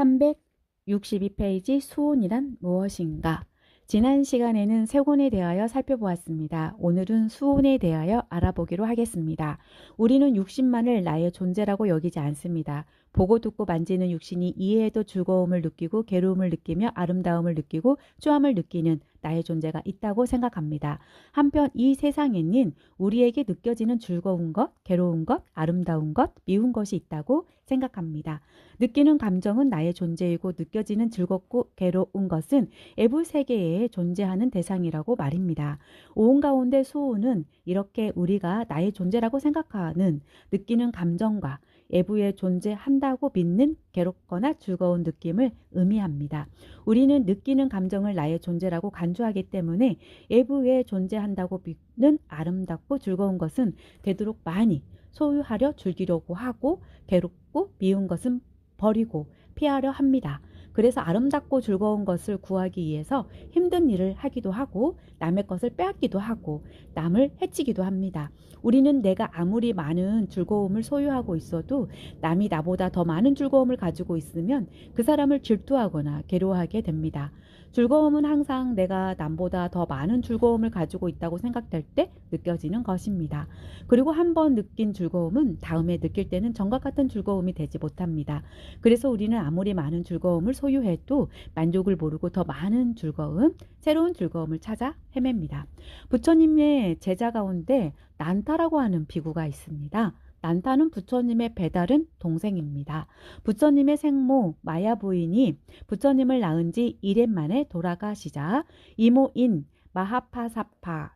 362페이지 수온이란 무엇인가? 지난 시간에는 세곤에 대하여 살펴보았습니다. 오늘은 수온에 대하여 알아보기로 하겠습니다. 우리는 육신만을 나의 존재라고 여기지 않습니다. 보고 듣고 만지는 육신이 이해에도 즐거움을 느끼고 괴로움을 느끼며 아름다움을 느끼고 쪼함을 느끼는 나의 존재가 있다고 생각합니다. 한편 이 세상에는 우리에게 느껴지는 즐거운 것, 괴로운 것, 아름다운 것, 미운 것이 있다고 생각합니다. 느끼는 감정은 나의 존재이고 느껴지는 즐겁고 괴로운 것은 애부 세계에 존재하는 대상이라고 말입니다. 오온 가운데 소온은 이렇게 우리가 나의 존재라고 생각하는 느끼는 감정과 애부에 존재한다고 믿는 괴롭거나 즐거운 느낌을 의미합니다. 우리는 느끼는 감정을 나의 존재라고 간주하기 때문에 애부에 존재한다고 믿는 아름답고 즐거운 것은 되도록 많이 소유하려 즐기려고 하고 괴롭고 미운 것은 버리고 피하려 합니다. 그래서 아름답고 즐거운 것을 구하기 위해서 힘든 일을 하기도 하고 남의 것을 빼앗기도 하고 남을 해치기도 합니다. 우리는 내가 아무리 많은 즐거움을 소유하고 있어도 남이 나보다 더 많은 즐거움을 가지고 있으면 그 사람을 질투하거나 괴로워하게 됩니다. 즐거움은 항상 내가 남보다 더 많은 즐거움을 가지고 있다고 생각될 때 느껴지는 것입니다. 그리고 한 번 느낀 즐거움은 다음에 느낄 때는 전과 같은 즐거움이 되지 못합니다. 그래서 우리는 아무리 많은 즐거움을 소유해도 만족을 모르고 더 많은 즐거움, 새로운 즐거움을 찾아 헤맵니다. 부처님의 제자 가운데 난타라고 하는 비구가 있습니다. 난타는 부처님의 배달은 동생입니다. 부처님의 생모 마야 부인이 부처님을 낳은 지 1년 만에 돌아가시자 이모인 마하파사파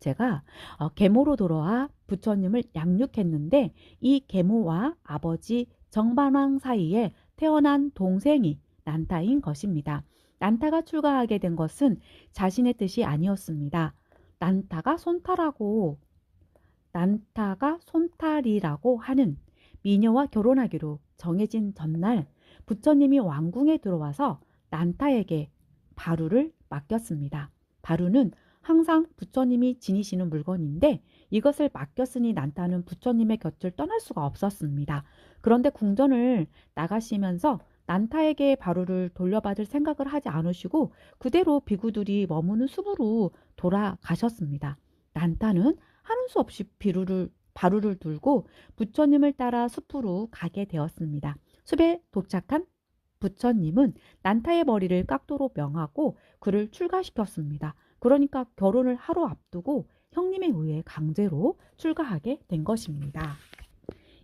제가 어, 계모로 돌아와 부처님을 양육했는데 이 계모와 아버지 정반왕 사이에 태어난 동생이 난타인 것입니다. 난타가 출가하게 된 것은 자신의 뜻이 아니었습니다. 난타가 손타라고 난타가 손탈이라고 하는 미녀와 결혼하기로 정해진 전날 부처님이 왕궁에 들어와서 난타에게 바루를 맡겼습니다. 바루는 항상 부처님이 지니시는 물건인데 이것을 맡겼으니 난타는 부처님의 곁을 떠날 수가 없었습니다. 그런데 궁전을 나가시면서 난타에게 바루를 돌려받을 생각을 하지 않으시고 그대로 비구들이 머무는 숲으로 돌아가셨습니다. 난타는 하는 수 없이 비루를 바루를 들고 부처님을 따라 숲으로 가게 되었습니다. 숲에 도착한 부처님은 난타의 머리를 깎도록 명하고 그를 출가시켰습니다. 그러니까 결혼을 하루 앞두고 형님에 의해 강제로 출가하게 된 것입니다.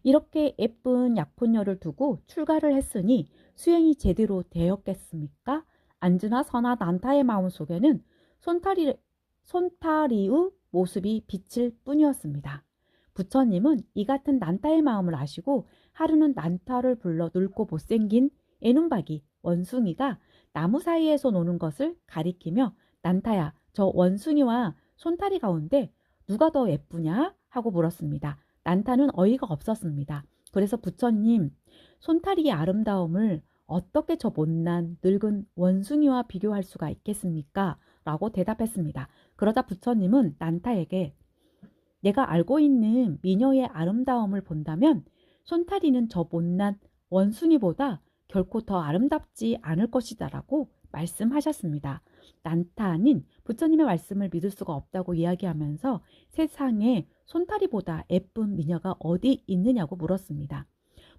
이렇게 예쁜 약혼녀를 두고 출가를 했으니 수행이 제대로 되었겠습니까? 안즈나 선아 난타의 마음속에는 손타리, 손타리의 모습이 비칠 뿐이었습니다. 부처님은 이 같은 난타의 마음을 아시고 하루는 난타를 불러 늙고 못생긴 애눈박이 원숭이가 나무 사이에서 노는 것을 가리키며 난타야 저 원숭이와 손타리 가운데 누가 더 예쁘냐 하고 물었습니다. 난타는 어이가 없었습니다. 그래서 부처님 손타리의 아름다움을 어떻게 저 못난 늙은 원숭이와 비교할 수가 있겠습니까? 라고 대답했습니다. 그러자 부처님은 난타에게 내가 알고 있는 미녀의 아름다움을 본다면 손타리는 저 못난 원숭이보다 결코 더 아름답지 않을 것이다 라고 말씀하셨습니다. 난타는 부처님의 말씀을 믿을 수가 없다고 이야기하면서 세상에 손타리보다 예쁜 미녀가 어디 있느냐고 물었습니다.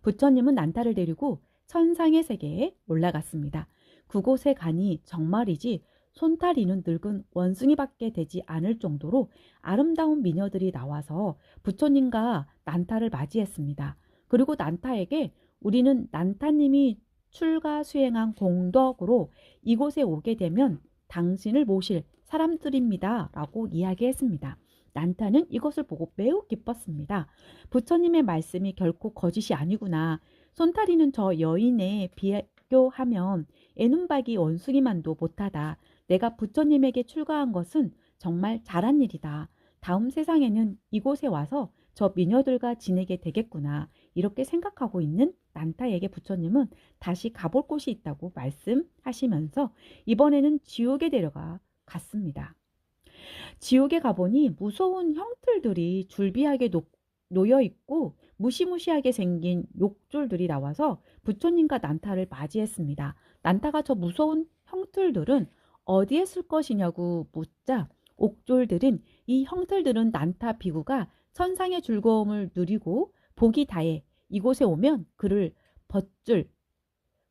부처님은 난타를 데리고 천상의 세계에 올라갔습니다. 그곳에 가니 정말이지 손타리는 늙은 원숭이밖에 되지 않을 정도로 아름다운 미녀들이 나와서 부처님과 난타를 맞이했습니다. 그리고 난타에게 우리는 난타님이 출가 수행한 공덕으로 이곳에 오게 되면 당신을 모실 사람들입니다. 라고 이야기했습니다. 난타는 이것을 보고 매우 기뻤습니다. 부처님의 말씀이 결코 거짓이 아니구나. 손타리는 저 여인에 비교하면 애눈박이 원숭이만도 못하다. 내가 부처님에게 출가한 것은 정말 잘한 일이다. 다음 세상에는 이곳에 와서 저 미녀들과 지내게 되겠구나. 이렇게 생각하고 있는 난타에게 부처님은 다시 가볼 곳이 있다고 말씀하시면서 이번에는 지옥에 데려가 갔습니다. 지옥에 가보니 무서운 형틀들이 줄비하게 놓여 있고 무시무시하게 생긴 욕줄들이 나와서 부처님과 난타를 맞이했습니다. 난타가 저 무서운 형틀들은 어디에 쓸 것이냐고 묻자 옥졸들은 이 형틀들은 난타 비구가 천상의 즐거움을 누리고 복이 다해 이곳에 오면 그를 벗줄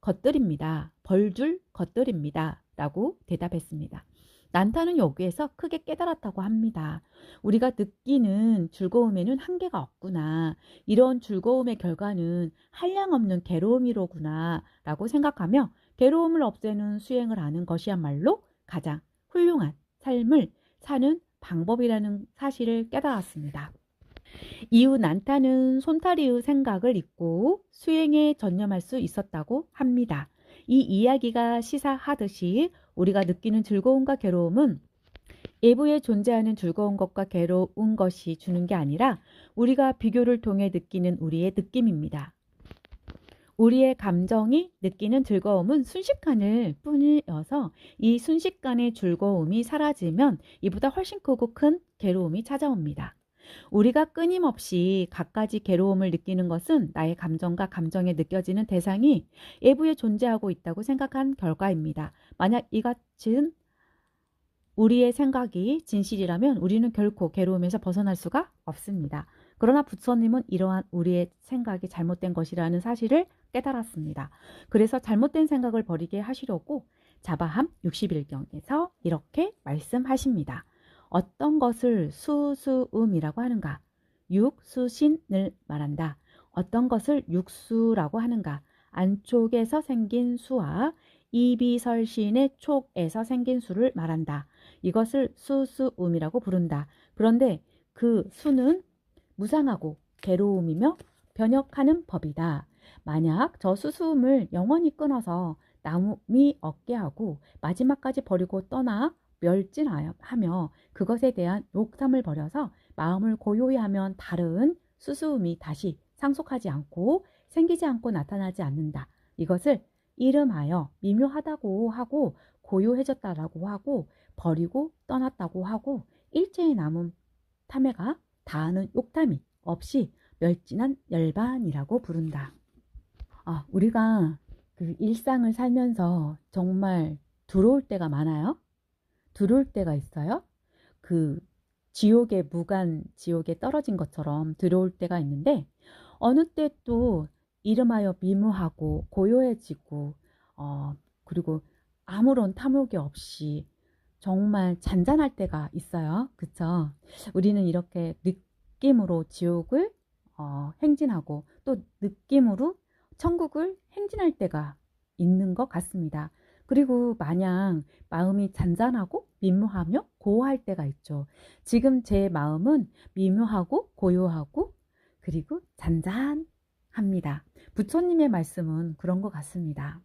것들입니다. 벌줄 것들입니다. 라고 대답했습니다. 난타는 여기에서 크게 깨달았다고 합니다. 우리가 느끼는 즐거움에는 한계가 없구나. 이런 즐거움의 결과는 한량없는 괴로움이로구나. 라고 생각하며 괴로움을 없애는 수행을 하는 것이야말로 가장 훌륭한 삶을 사는 방법이라는 사실을 깨달았습니다. 이후 난타는 손타리의 생각을 잊고 수행에 전념할 수 있었다고 합니다. 이 이야기가 시사하듯이 우리가 느끼는 즐거움과 괴로움은 예부에 존재하는 즐거운 것과 괴로운 것이 주는 게 아니라 우리가 비교를 통해 느끼는 우리의 느낌입니다. 우리의 감정이 느끼는 즐거움은 순식간일 뿐이어서 이 순식간의 즐거움이 사라지면 이보다 훨씬 크고 큰 괴로움이 찾아옵니다. 우리가 끊임없이 갖가지 괴로움을 느끼는 것은 나의 감정과 감정에 느껴지는 대상이 외부에 존재하고 있다고 생각한 결과입니다. 만약 이 같은 우리의 생각이 진실이라면 우리는 결코 괴로움에서 벗어날 수가 없습니다. 그러나 부처님은 이러한 우리의 생각이 잘못된 것이라는 사실을 깨달았습니다. 그래서 잘못된 생각을 버리게 하시려고 자바함 61경에서 이렇게 말씀하십니다. 어떤 것을 수수음이라고 하는가? 육수신을 말한다. 어떤 것을 육수라고 하는가? 안쪽에서 생긴 수와 이비설신의 촉에서 생긴 수를 말한다. 이것을 수수음이라고 부른다. 그런데 그 수는 무상하고 괴로움이며 변혁하는 법이다. 만약 저 수수음을 영원히 끊어서 나무미 얻게 하고 마지막까지 버리고 떠나 멸진하며 그것에 대한 욕탐을 버려서 마음을 고요히 하면 다른 수수음이 다시 상속하지 않고 생기지 않고 나타나지 않는다. 이것을 이름하여 미묘하다고 하고 고요해졌다라고 하고 버리고 떠났다고 하고 일체의 남은 탐해가 다하는 욕탐이 없이 멸진한 열반이라고 부른다. 아, 우리가 그 일상을 살면서 정말 두려울 때가 많아요. 두려울 때가 있어요. 그 지옥의 무간 지옥에 떨어진 것처럼 두려울 때가 있는데 어느 때 또 이름하여 미무하고 고요해지고 어 그리고 아무런 탐욕이 없이 정말 잔잔할 때가 있어요. 그쵸? 우리는 이렇게 느낌으로 지옥을 어, 행진하고 또 느낌으로 천국을 행진할 때가 있는 것 같습니다. 그리고 마냥 마음이 잔잔하고 미묘하며 고요할 때가 있죠. 지금 제 마음은 미묘하고 고요하고 그리고 잔잔합니다. 부처님의 말씀은 그런 것 같습니다.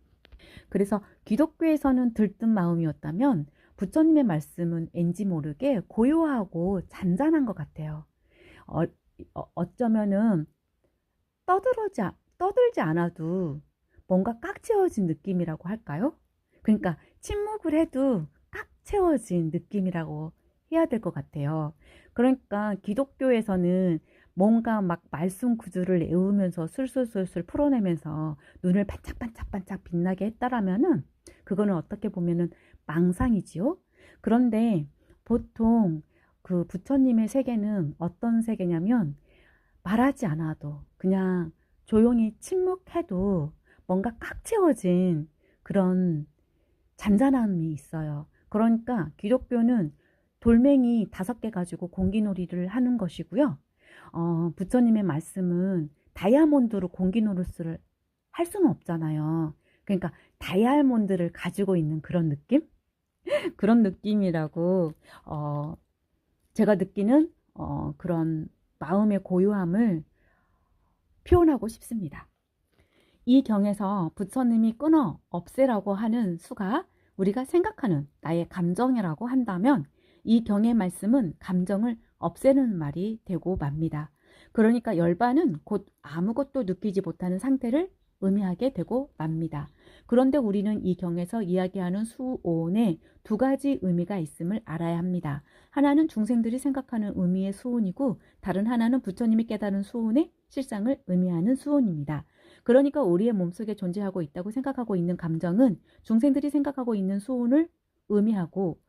그래서 기독교에서는 들뜬 마음이었다면 부처님의 말씀은 왠지 모르게 고요하고 잔잔한 것 같아요. 어, 어 쩌면은 떠들지, 떠들지 않아도 뭔가 깍 지어진 느낌이라고 할까요? 그러니까 침묵을 해도 꽉 채워진 느낌이라고 해야 될 것 같아요. 그러니까 기독교에서는 뭔가 막 말씀 구조를 외우면서 술술술술 풀어내면서 눈을 반짝반짝반짝 빛나게 했다라면은 그거는 어떻게 보면은 망상이지요. 그런데 보통 그 부처님의 세계는 어떤 세계냐면 말하지 않아도 그냥 조용히 침묵해도 뭔가 꽉 채워진 그런 잔잔함이 있어요. 그러니까 기독교는 돌멩이 다섯 개 가지고 공기놀이를 하는 것이고요. 어, 부처님의 말씀은 다이아몬드로 공기놀이를 할 수는 없잖아요. 그러니까 다이아몬드를 가지고 있는 그런 느낌? 그런 느낌이라고 어, 제가 느끼는 어, 그런 마음의 고요함을 표현하고 싶습니다. 이 경에서 부처님이 끊어 없애라고 하는 수가 우리가 생각하는 나의 감정이라고 한다면 이 경의 말씀은 감정을 없애는 말이 되고 맙니다. 그러니까 열반은 곧 아무것도 느끼지 못하는 상태를 의미하게 되고 맙니다. 그런데 우리는 이 경에서 이야기하는 수온에 두 가지 의미가 있음을 알아야 합니다. 하나는 중생들이 생각하는 의미의 수온이고 다른 하나는 부처님이 깨달은 수온의 실상을 의미하는 수온입니다. 그러니까 우리의 몸속에 존재하고 있다고 생각하고 있는 감정은 중생들이 생각하고 있는 수온을 의미하고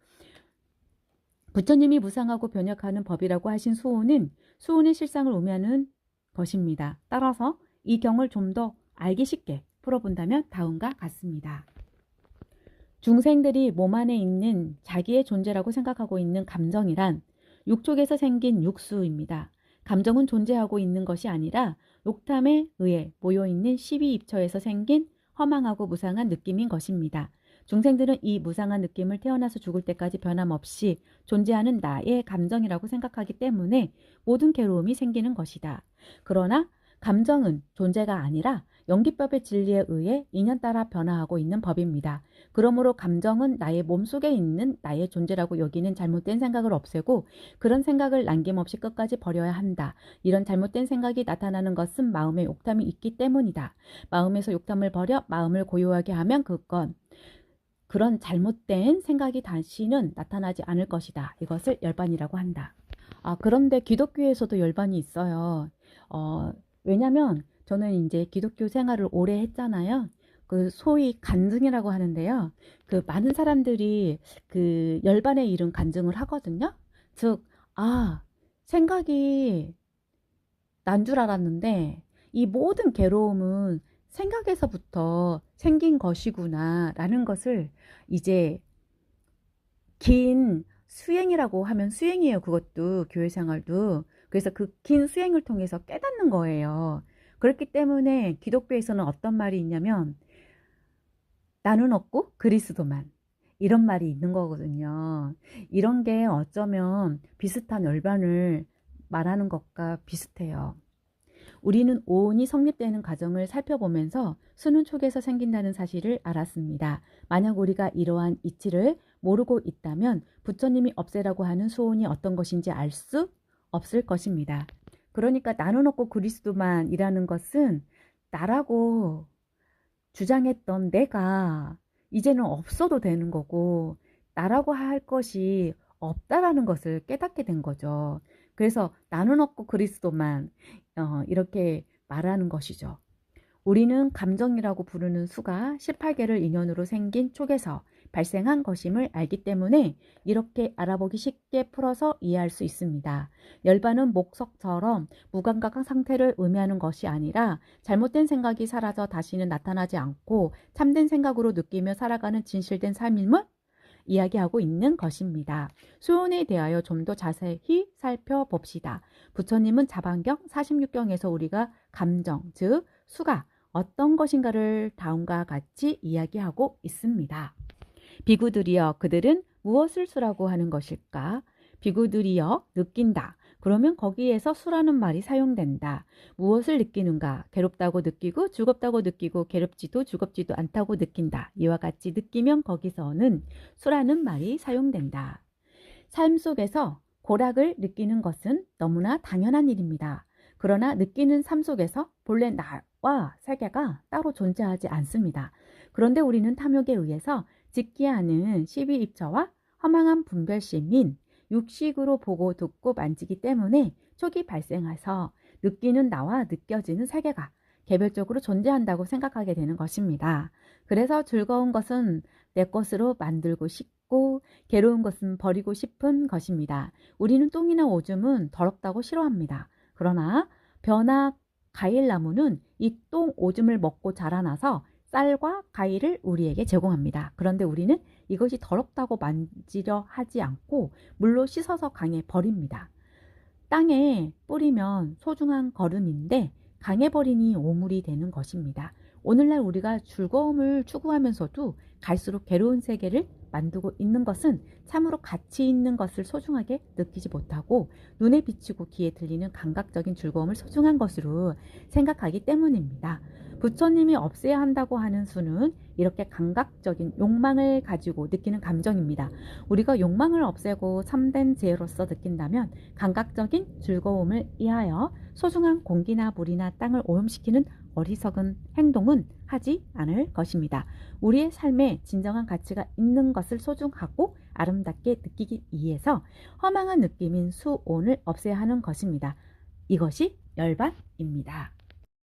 부처님이 무상하고 변혁하는 법이라고 하신 수온은 수온의 실상을 의미하는 것입니다. 따라서 이 경을 좀 더 알기 쉽게 풀어본다면 다음과 같습니다. 중생들이 몸 안에 있는 자기의 존재라고 생각하고 있는 감정이란 육족에서 생긴 육수입니다. 감정은 존재하고 있는 것이 아니라 욕탐에 의해 모여있는 12입처에서 생긴 허망하고 무상한 느낌인 것입니다. 중생들은 이 무상한 느낌을 태어나서 죽을 때까지 변함없이 존재하는 나의 감정이라고 생각하기 때문에 모든 괴로움이 생기는 것이다. 그러나 감정은 존재가 아니라 연기법의 진리에 의해 인연 따라 변화하고 있는 법입니다. 그러므로 감정은 나의 몸속에 있는 나의 존재라고 여기는 잘못된 생각을 없애고 그런 생각을 남김없이 끝까지 버려야 한다. 이런 잘못된 생각이 나타나는 것은 마음에 욕탐이 있기 때문이다. 마음에서 욕탐을 버려 마음을 고요하게 하면 그건 그런 잘못된 생각이 다시는 나타나지 않을 것이다. 이것을 열반이라고 한다. 아, 그런데 기독교에서도 열반이 있어요. 어, 왜냐면 저는 이제 기독교 생활을 오래 했잖아요. 그 소위 간증이라고 하는데요. 그 많은 사람들이 그 열반에 이른 간증을 하거든요. 즉, 아, 생각이 난 줄 알았는데 이 모든 괴로움은 생각에서부터 생긴 것이구나 라는 것을 이제 긴 수행이라고 하면 수행이에요. 그것도 교회 생활도. 그래서 그 긴 수행을 통해서 깨닫는 거예요. 그렇기 때문에 기독교에서는 어떤 말이 있냐면 나는 없고 그리스도만 이런 말이 있는 거거든요. 이런 게 어쩌면 비슷한 열반을 말하는 것과 비슷해요. 우리는 오온이 성립되는 과정을 살펴보면서 수능 촉에서 생긴다는 사실을 알았습니다. 만약 우리가 이러한 이치를 모르고 있다면 부처님이 없애라고 하는 수온이 어떤 것인지 알 수 없을 것입니다. 그러니까 나는 없고 그리스도만이라는 것은 나라고 주장했던 내가 이제는 없어도 되는 거고 나라고 할 것이 없다라는 것을 깨닫게 된 거죠. 그래서 나는 없고 그리스도만 어, 이렇게 말하는 것이죠. 우리는 감정이라고 부르는 수가 18개를 인연으로 생긴 쪽에서 발생한 것임을 알기 때문에 이렇게 알아보기 쉽게 풀어서 이해할 수 있습니다. 열반은 목석처럼 무감각 상태를 의미하는 것이 아니라 잘못된 생각이 사라져 다시는 나타나지 않고 참된 생각으로 느끼며 살아가는 진실된 삶임을 이야기하고 있는 것입니다. 수온에 대하여 좀 더 자세히 살펴봅시다. 부처님은 자반경 46경에서 우리가 감정, 즉 수가 어떤 것인가를 다음과 같이 이야기하고 있습니다. 비구들이여 그들은 무엇을 수라고 하는 것일까? 비구들이여 느낀다. 그러면 거기에서 수라는 말이 사용된다. 무엇을 느끼는가? 괴롭다고 느끼고 죽었다고 느끼고 괴롭지도 죽었지도 않다고 느낀다. 이와 같이 느끼면 거기서는 수라는 말이 사용된다. 삶 속에서 고락을 느끼는 것은 너무나 당연한 일입니다. 그러나 느끼는 삶 속에서 본래 나와 세계가 따로 존재하지 않습니다. 그런데 우리는 탐욕에 의해서 직기하는 12입처와 허망한 분별심인 육식으로 보고 듣고 만지기 때문에 촉이 발생해서 느끼는 나와 느껴지는 세계가 개별적으로 존재한다고 생각하게 되는 것입니다. 그래서 즐거운 것은 내 것으로 만들고 싶고 괴로운 것은 버리고 싶은 것입니다. 우리는 똥이나 오줌은 더럽다고 싫어합니다. 그러나 벼나 가일나무는 이 똥 오줌을 먹고 자라나서 쌀과 가위를 우리에게 제공합니다. 그런데 우리는 이것이 더럽다고 만지려 하지 않고 물로 씻어서 강에 버립니다. 땅에 뿌리면 소중한 걸음인데 강에 버리니 오물이 되는 것입니다. 오늘날 우리가 즐거움을 추구하면서도 갈수록 괴로운 세계를 만들고 있는 것은 참으로 가치 있는 것을 소중하게 느끼지 못하고 눈에 비치고 귀에 들리는 감각적인 즐거움을 소중한 것으로 생각하기 때문입니다. 부처님이 없애야 한다고 하는 수는 이렇게 감각적인 욕망을 가지고 느끼는 감정입니다. 우리가 욕망을 없애고 참된 지혜로서 느낀다면 감각적인 즐거움을 이하여 소중한 공기나 물이나 땅을 오염시키는 어리석은 행동은 하지 않을 것입니다. 우리의 삶에 진정한 가치가 있는 것을 소중하고 아름답게 느끼기 위해서 허망한 느낌인 수온을 없애야 하는 것입니다. 이것이 열반입니다.